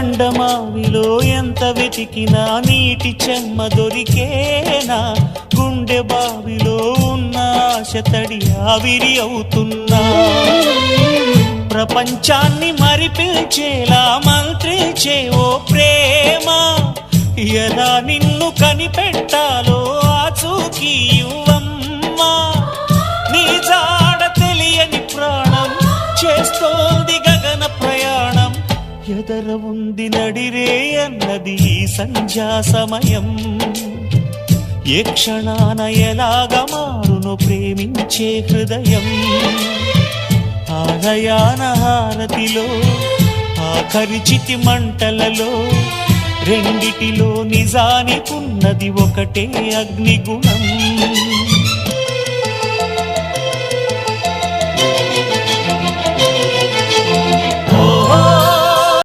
ఎండమావిలో ఎంత వెతికినా నీటి చెమ్మ దొరికేనా? గుండె బావిలో ఉన్న ఆశ తడి ఆవిరి అవుతున్నా. ప్రపంచాన్ని మరిపిల్చేలా మంత్రిల్చే ఓ ప్రేమ ఎలా నిన్ను కనిపెట్టాలో ఆచూకీ ఇవ్వమ్మా నీ జాడ తెలియని ప్రాణం చేస్తోంది ఎదర ఉంది నడిరే అన్నది ఈ సంధ్యా సమయం ఏ క్షణాన ఎలాగ మారును ప్రేమించే హృదయం. ఆలయాన హారతిలో ఆఖరిచితి మంటలలో రెండిటిలో నిజానికున్నది ఒకటే అగ్నిగుణం.